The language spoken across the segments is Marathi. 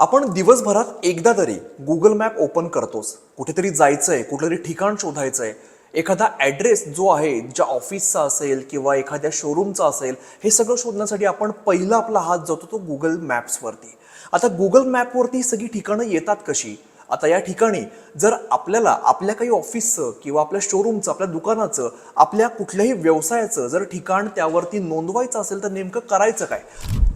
आपण दिवसभरात एकदा तरी गुगल मॅप ओपन करतोच कुठेतरी जायचं आहे कुठेतरी ठिकाण शोधायचं आहे एखादा ॲड्रेस जो आहे ज्या ऑफिसचा असेल किंवा एखाद्या शोरूमचा असेल हे सगळं शोधण्यासाठी आपण पहिला आपला हात जातो तो गुगल मॅप्सवरती आता गुगल मॅपवरती सगळी ठिकाणं येतात कशी? आता या ठिकाणी जर आपल्याला आपल्या काही ऑफिसचं किंवा आपल्या शोरूमचं आपल्या दुकानाचं आपल्या कुठल्याही व्यवसायाचं जर ठिकाण त्यावरती नोंदवायचं असेल तर नेमकं करायचं काय?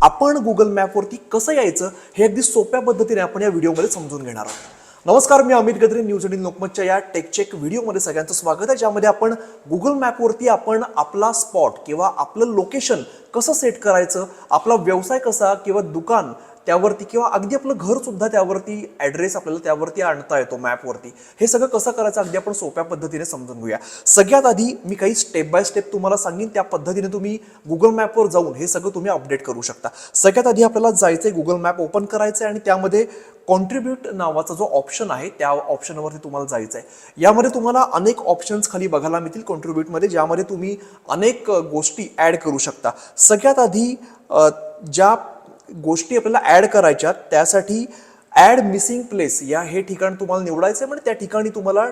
आपण गुगल मॅपवरती कसं यायचं हे अगदी सोप्या पद्धतीने आपण या व्हिडिओमध्ये समजून घेणार आहोत. नमस्कार मी अमित गद्रे न्यूज एटीन लोकमतच्या या टेकचेक व्हिडिओमध्ये सगळ्यांचं स्वागत आहे ज्यामध्ये आपण गुगल मॅपवरती आपण आपला स्पॉट किंवा आपलं लोकेशन कसं सेट करायचं आपला व्यवसाय कसा किंवा दुकान त्यावरती किंवा अगदी आपलं घर सुद्धा त्यावरती ॲड्रेस आपल्याला त्यावरती आणता येतो मॅपवरती हे सगळं कसं करायचं अगदी आपण सोप्या पद्धतीने समजून घेऊया. सगळ्यात आधी मी काही स्टेप बाय स्टेप तुम्हाला सांगेन त्या पद्धतीने तुम्ही गुगल मॅपवर जाऊन हे सगळं तुम्ही अपडेट करू शकता. सगळ्यात आधी आपल्याला जायचंय गुगल मॅप ओपन करायचं आहे आणि त्यामध्ये कॉन्ट्रीब्यूट नावाचा जो ऑप्शन आहे त्या ऑप्शनवरती तुम्हाला जायचं आहे यामध्ये तुम्हाला अनेक ऑप्शन्स खाली बघायला मिळतील कॉन्ट्रीब्यूटमध्ये ज्यामध्ये तुम्ही अनेक गोष्टी ॲड करू शकता. सगळ्यात आधी ज्या गोष्टी आपल्याला ॲड करायच्या त्यासाठी ॲड मिसिंग प्लेस या हे ठिकाण तुम्हाला निवडायचं आहे म्हणजे त्या ठिकाणी तुम्हाला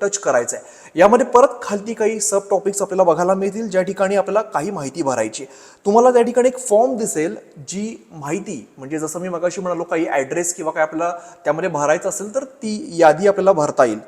टच करायचं आहे यामध्ये परत खालती काही सब टॉपिक्स आपल्याला बघायला मिळतील ज्या ठिकाणी आपल्याला काही माहिती भरायची आहे. तुम्हाला त्या ठिकाणी एक फॉर्म दिसेल जी माहिती म्हणजे जसं मी मगाशी म्हणालो काही ॲड्रेस किंवा काय आपल्याला त्यामध्ये भरायचं असेल तर ती यादी आपल्याला भरता येईल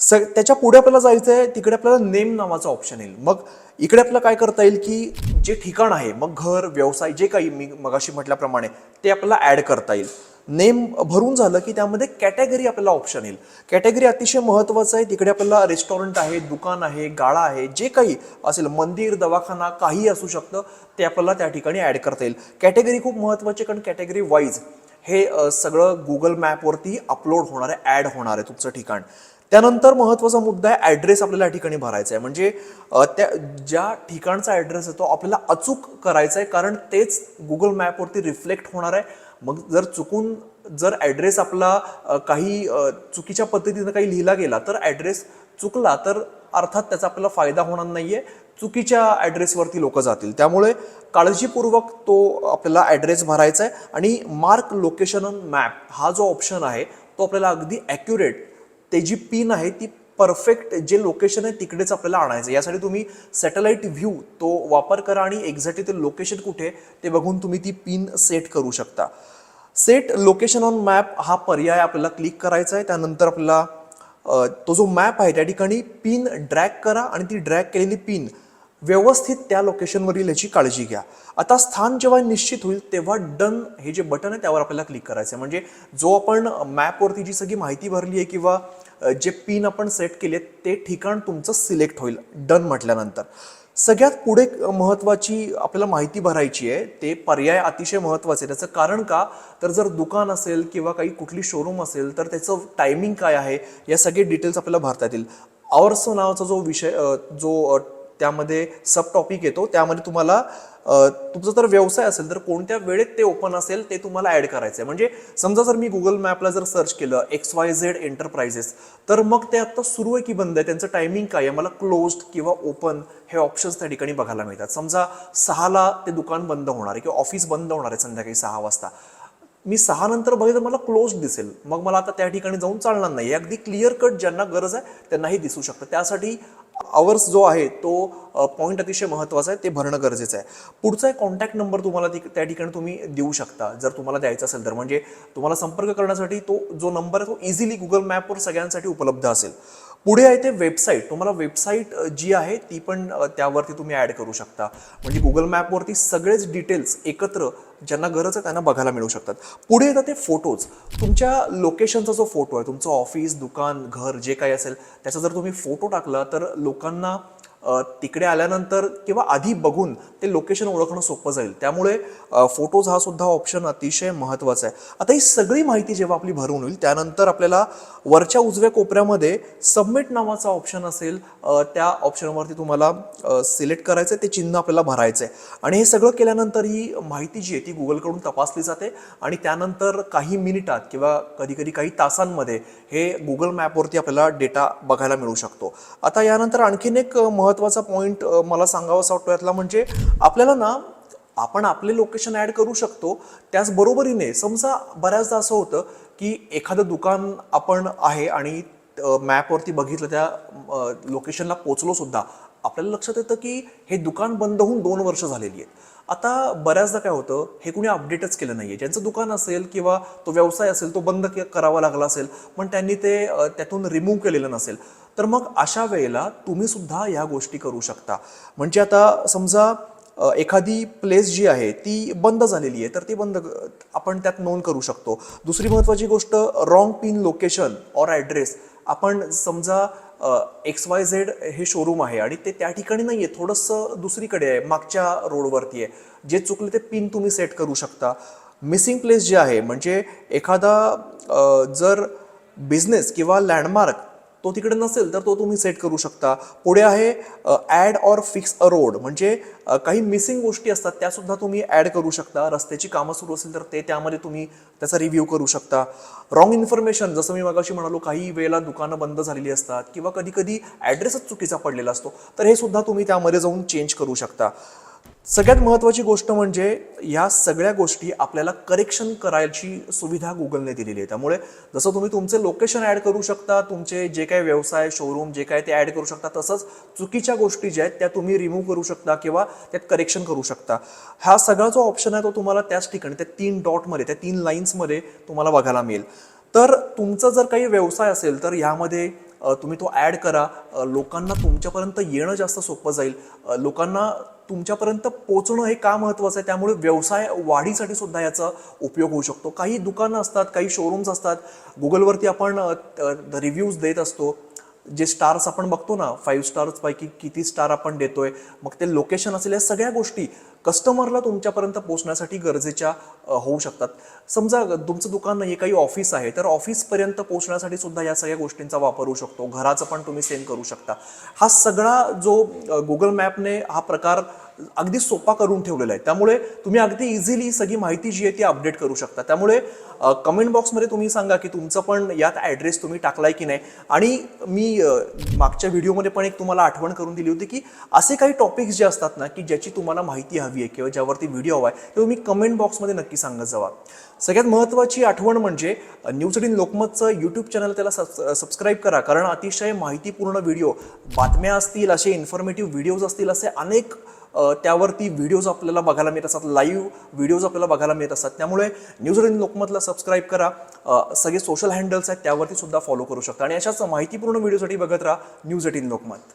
स त्याच्या पुढे आपल्याला जायचं आहे तिकडे आपल्याला नेम नावाचा ऑप्शन येईल. मग इकडे आपल्याला काय करता येईल की जे ठिकाण आहे मग घर व्यवसाय जे काही मी मगाशी म्हटल्याप्रमाणे ते आपल्याला ॲड करता येईल. नेम भरून झालं की त्यामध्ये कॅटेगरी आपल्याला ऑप्शन येईल. कॅटेगरी अतिशय महत्त्वाचं आहे. तिकडे आपल्याला रेस्टॉरंट आहे दुकान आहे गाळा आहे जे काही असेल मंदिर दवाखाना काही असू शकतं ते आपल्याला त्या ठिकाणी ॲड करता येईल. कॅटेगरी खूप महत्त्वाची कारण कॅटेगरी वाईज हे सगळं गुगल मॅपवरती अपलोड होणार आहे ॲड होणार आहे तुमचं ठिकाण. त्यानंतर महत्त्वाचा मुद्दा आहे ॲड्रेस आपल्याला या ठिकाणी भरायचा आहे. म्हणजे त्या ज्या ठिकाणचा ॲड्रेस आहे तो आपल्याला अचूक करायचा आहे कारण तेच गुगल मॅपवरती रिफ्लेक्ट होणार आहे. मग जर चुकून जर ॲड्रेस आपला काही चुकीच्या पद्धतीनं काही लिहिला गेला तर ॲड्रेस चुकला तर अर्थात त्याचा आपल्याला फायदा होणार नाही आहे चुकीच्या ॲड्रेसवरती लोक जातील. त्यामुळे काळजीपूर्वक तो आपल्याला ॲड्रेस भरायचा आहे. आणि मार्क लोकेशन ऑन मॅप हा जो ऑप्शन आहे तो आपल्याला अगदी ॲक्युरेट जी पिन आहे ती परफेक्ट जे लोकेशन आहे तिकडेच आपल्याला आणायचं यासाठी तुम्ही सॅटेलाइट व्ह्यू तो वापर करा आणि एक्झॅक्टली ते लोकेशन कुठे आहे ते बघून तुम्ही ती पिन सेट करू शकता. सेट लोकेशन ऑन मॅप हा पर्याय आपल्याला क्लिक करायचा आहे. त्यानंतर आपल्याला तो जो मॅप आहे त्या ठिकाणी पिन ड्रॅग करा आणि ती ड्रॅग केलेली पिन व्यवस्थित त्या लोकेशनवरील याची काळजी घ्या. आता स्थान जेव्हा निश्चित होईल तेव्हा डन हे जे बटन आहे त्यावर आपल्याला क्लिक करायचं आहे. म्हणजे जो आपण मॅपवरती जी सगळी माहिती भरली आहे किंवा जे पिन आपण सेट केले ते ठिकाण तुमचं सिलेक्ट होईल. डन म्हटल्यानंतर. सगळ्यात पुढे महत्त्वाची आपल्याला माहिती भरायची आहे ते पर्याय अतिशय महत्त्वाचे त्याचं कारण का? तर जर दुकान असेल किंवा काही कुठली शोरूम असेल तर त्याचं टायमिंग काय आहे? या सगळे डिटेल्स आपल्याला भरता येतील. आवर्स नावाचा जो विषय जो त्यामध्ये सब टॉपिक येतो त्यामध्ये तुम्हाला तुमचा जर व्यवसाय असेल तर कोणत्या वेळेत ते ओपन असेल ते तुम्हाला ॲड करायचं आहे म्हणजे समजा जर मी गुगल मॅपला जर सर्च केलं एक्स वाय झेड एंटरप्राइजेस तर मग ते आत्ता सुरू आहे की बंद आहे? त्यांचं टायमिंग काय आहे? मला क्लोज्ड किंवा ओपन हे ऑप्शन्स त्या ठिकाणी बघायला मिळतात. समजा सहाला ते दुकान बंद होणार आहे किंवा ऑफिस बंद होणार आहे संध्याकाळी सहा वाजता. मी सहा नंतर बघितलं तर मला क्लोज दिसेल. मग मला आता त्या ठिकाणी जाऊन चालणार नाही. अगदी क्लिअर कट ज्यांना गरज आहे त्यांनाही दिसू शकतं. त्यासाठी आवर्स जो आहे तो पॉईंट अतिशय महत्त्वाचा आहे ते भरणं गरजेचं आहे. पुढचा एक कॉन्टॅक्ट नंबर तुम्हाला ती- त्या ठिकाणी तुम्ही देऊ शकता जर तुम्हाला द्यायचा असेल तर. म्हणजे तुम्हाला संपर्क करण्यासाठी तो जो नंबर आहे तो इझिली गुगल मॅपवर सगळ्यांसाठी उपलब्ध असेल. पुढे आहे ते वेबसाईट. तुम्हाला वेबसाईट जी आहे ती पण त्यावरती तुम्ही ॲड करू शकता. म्हणजे गुगल मॅपवरती सगळेच डिटेल्स एकत्र ज्यांना गरज आहे त्यांना बघायला मिळू शकतात. पुढे येतात ते फोटोज तुमच्या लोकेशनचा जो फोटो आहे तुमचं ऑफिस दुकान घर जे काही असेल त्याचा जर तुम्ही फोटो टाकला तर लोकांना तिकडे आल्यानंतर किंवा आधी बघून ते लोकेशन ओळखणं सोपं जाईल. त्यामुळे फोटोज हा सुद्धा ऑप्शन अतिशय महत्त्वाचा आहे. आता ही सगळी माहिती जेव्हा आपली भरून होईल त्यानंतर आपल्याला वरच्या उजव्या कोपऱ्यामध्ये सबमिट नावाचा ऑप्शन असेल त्या ऑप्शनवरती तुम्हाला सिलेक्ट करायचं आहे ते चिन्ह आपल्याला भरायचं आहे आणि हे सगळं केल्यानंतर ही माहिती जी आहे ती गुगलकडून तपासली जाते आणि त्यानंतर काही मिनिटात किंवा कधी कधी काही तासांमध्ये हे गुगल मॅपवरती आपल्याला डेटा बघायला मिळू शकतो. आता यानंतर आणखीन एक महत्त्वाचा पॉईंट मला सांगावासा वाटतो यातला म्हणजे आपल्याला ना आपण आपले लोकेशन ॲड करू शकतो. त्याचबरोबरीने समजा बऱ्याचदा असं होतं की एखादं दुकान आपण आहे आणि मॅपवरती बघितलं त्या लोकेशनला पोचलो सुद्धा आपल्याला लक्षात येतं की हे दुकान बंद होऊन दोन वर्ष झालेली आहेत. आता बऱ्याचदा काय होतं हे कुणी अपडेटच केलं नाही आहे ज्यांचं दुकान असेल किंवा तो व्यवसाय असेल तो बंद करावा लागला असेल पण त्यांनी ते त्यातून रिमूव्ह केलेलं नसेल. तर मग अशा वेळेला तुम्ही सुद्धा या गोष्टी करू शकता. म्हणजे आता समजा एखादी प्लेस जी आहे ती बंद झालेली आहे तर ती बंद आपण त्यात नोंद करू शकतो. दुसरी महत्त्वाची गोष्ट wrong pin location or address आपण समजा एक्स वाय झेड हे शोरूम आहे आणि ते त्या ठिकाणी नाही आहे थोडंसं दुसरीकडे आहे मागच्या रोडवरती आहे. जे चुकले ते पिन तुम्ही सेट करू शकता. मिसिंग प्लेस जे आहे म्हणजे एखादा जर बिझनेस किंवा लँडमार्क तो तिकडे नसेल तर तो तुम्ही सेट करू शकता. पुढे आहे add or fix a road म्हणजे काही मिसिंग गोष्टी असतात त्यासुद्धा तुम्ही ॲड करू शकता. रस्त्याची कामं सुरू असेल तर ते त्यामध्ये तुम्ही त्याचा रिव्ह्यू करू शकता. रॉंग इन्फॉर्मेशन जसं मी मगाशी म्हणालो काही वेळेला दुकानं बंद झालेली असतात किंवा कधी कधी ॲड्रेसच चुकीचा पडलेला असतो तर हे सुद्धा तुम्ही त्यामध्ये जाऊन चेंज करू शकता. सगळ्यात महत्त्वाची गोष्ट म्हणजे या सगळ्या गोष्टी आपल्याला करेक्शन करायची सुविधा गुगलने दिलेली आहे. त्यामुळे जसं तुम्ही तुमचे लोकेशन ॲड करू शकता तुमचे जे काही व्यवसाय शोरूम जे काय ते ॲड करू शकता तसंच चुकीच्या गोष्टी ज्या आहेत त्या तुम्ही रिमूव्ह करू शकता किंवा त्यात करेक्शन करू शकता. हा सगळा जो ऑप्शन आहे तो तुम्हाला त्याच ठिकाणी त्या तीन डॉटमध्ये त्या तीन लाईन्समध्ये तुम्हाला बघायला मिळेल. तर तुमचा जर काही व्यवसाय असेल तर यामध्ये तुम्ही तो ॲड करा. लोकांना तुमच्यापर्यंत येणं जास्त सोपं जाईल. लोकांना तुमच्यापर्यंत पोचणं हे का महत्त्वाचं आहे? त्यामुळे व्यवसाय वाढीसाठी सुद्धा याचा उपयोग होऊ शकतो. काही दुकानं असतात काही शोरूम्स असतात. गुगलवरती आपण रिव्ह्यूज देत असतो. जे स्टार्स आपण बघतो ना फाईव्ह स्टार्स पैकी किती स्टार आपण देतोय मग ते लोकेशन असेल या सगळ्या गोष्टी कस्टमरला तुमच्यापर्यंत पोहोचण्यासाठी गरजेच्या होऊ शकतात. समजा तुमचं दुकान नाही काही ऑफिस आहे तर ऑफिसपर्यंत पोहोचण्यासाठी सुद्धा या सगळ्या गोष्टींचा वापर होऊ शकतो. घराचं पण तुम्ही सेंड करू शकता. हा सगळा जो गुगल मॅपने हा प्रकार अगदी सोपा करून ठेवलेला आहे. त्यामुळे तुम्ही अगदी इझिली सगळी माहिती जी आहे ती अपडेट करू शकता. त्यामुळे कमेंट बॉक्समध्ये तुम्ही सांगा की तुमचं पण यात ॲड्रेस तुम्ही टाकलाय की नाही. आणि मी मागच्या व्हिडिओमध्ये पण एक तुम्हाला आठवण करून दिली होती की असे काही टॉपिक्स जे असतात ना की ज्याची तुम्हाला माहिती हवी आहे किंवा ज्यावरती व्हिडिओ हवा आहे ते तुम्ही कमेंट बॉक्समध्ये नक्की सांगत जावा. सगळ्यात महत्त्वाची आठवण म्हणजे न्यूज एटीन लोकमतचं यूट्यूब चॅनल त्याला सबस्क्राईब करा. कारण अतिशय माहितीपूर्ण व्हिडिओ बातम्या असतील असे इन्फॉर्मेटिव्ह व्हिडिओज असतील असे अनेक त्यावरती व्हिडिओज आपल्याला बघायला मिळत असतात. लाईव्ह व्हिडिओज आपल्याला बघायला मिळत असतात. त्यामुळे न्यूज एटीन लोकमतला सबस्क्राईब करा. सगळे सोशल हँडल्स आहेत त्यावरती सुद्धा फॉलो करू शकता. आणि अशाच माहितीपूर्ण व्हिडिओसाठी बघत राहा न्यूज एटीन लोकमत.